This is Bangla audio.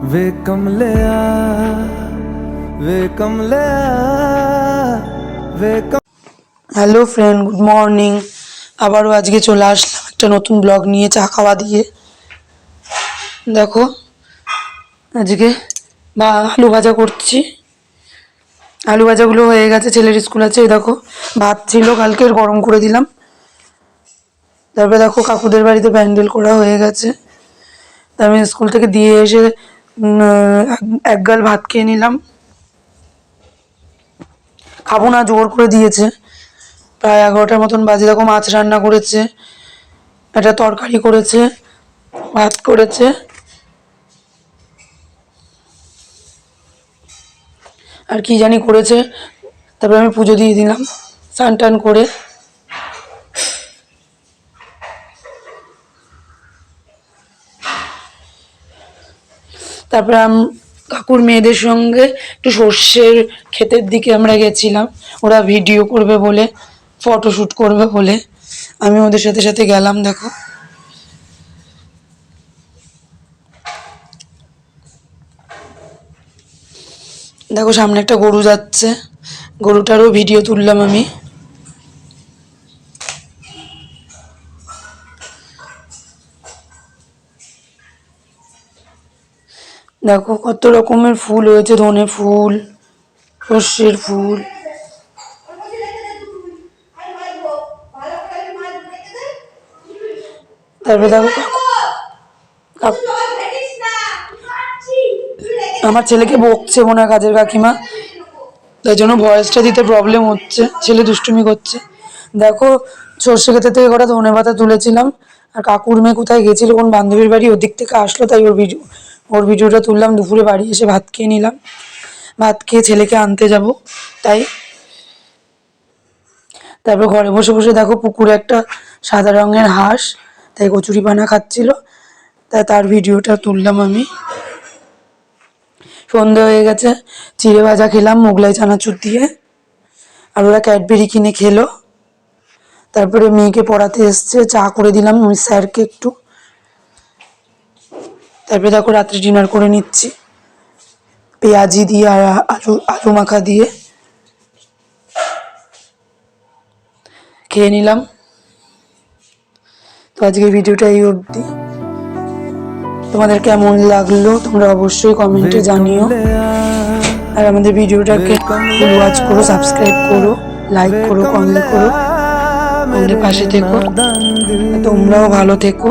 वे कमलया वे कमलया welcome hello friend good morning আবারও আজকে চলে আসলাম একটা নতুন ব্লগ নিয়ে চা খাওয়া দিয়ে। দেখো, আজকে বা আলু ভাজা করছি। আলু ভাজাগুলো হয়ে গেছে, ছেলের স্কুল আছে দেখো, ভাত ছিল, কালকে গরম করে দিলাম। তারপরে দেখো, কাকুদের বাড়িতে প্যান্ডেল করা হয়ে গেছে। তারপরে স্কুল থেকে দিয়ে এসে এক- গাল ভাত খেয়ে নিলাম। খাব না জোর করে দিয়েছে। প্রায় এগারোটার মতন বাজে, দেখো মাছ রান্না করেছে, একটা তরকারি করেছে, ভাত করেছে। আর কি জানি করেছে, তারপরে আমি পুজো দিয়ে দিলাম, স্নান টান করে। তারপরে কাকুর মেয়েদের সঙ্গে একটু সর্ষের ক্ষেতের দিকে আমরা গেছিলাম। ওরা ভিডিও করবে বলে ফটোশ্যুট করবে বলে। আমি ওদের সাথে সাথে গেলাম, দেখো। দেখো, সামনে একটা গরু যাচ্ছে। গরুটারও ভিডিও তুললাম আমি। দেখো কত রকমের ফুল হয়েছে ধনে ফুল, সর্ষের ফুল। তারপরে দেখো আমার ছেলেকে বকছে মনে হয় কাজের কাকিমা। তাই জন্য ভয়েসটা দিতে প্রবলেম হচ্ছে, ছেলে দুষ্টুমি করছে। দেখো সর্ষে ক্ষেতের থেকে কটা ধনে পাতা তুলেছিলাম, আর কাকুর মেয়ে কোথায় গেছিল কোন বান্ধবীর বাড়ি ওদিক থেকে আসলো, তাই ওর ভিডিও ওর ভিডিওটা তুললাম, দুপুরে বাড়ি এসে ভাত খেয়ে নিলাম। ভাত খেয়ে ছেলেকে আনতে যাব, তাই তারপর ঘরে বসে বসে দেখো পুকুরে একটা সাদা রঙের হাঁস, তাই কচুরি পানা খাচ্ছিল তাই তার ভিডিওটা তুললাম আমি। সন্ধে হয়ে গেছে, চিড়ে ভাজা খেলাম, মোগলাই চানাচুর দিয়ে, আর ওরা ক্যাডবেরি কিনে খেলো। তারপরে মেয়েকে পড়াতে এসছে, চা করে দিলাম ওই স্যারকে একটু। তারপরে দেখো রাত্রে ডিনার করে নিচ্ছি। পেঁয়াজি দিয়ে আর আলু আলু মাখা দিয়ে। খেয়ে নিলাম। তো আজকে ভিডিওটা এই অবধি। তোমাদের কেমন লাগল তোমরা অবশ্যই কমেন্টে জানিও। আর আমাদের ভিডিওটাকে ওয়াচ করো সাবস্ক্রাইব করো লাইক করো কমেন্ট করো। আমাদের পাশে থেকো। তোমরাও ভালো থেকো।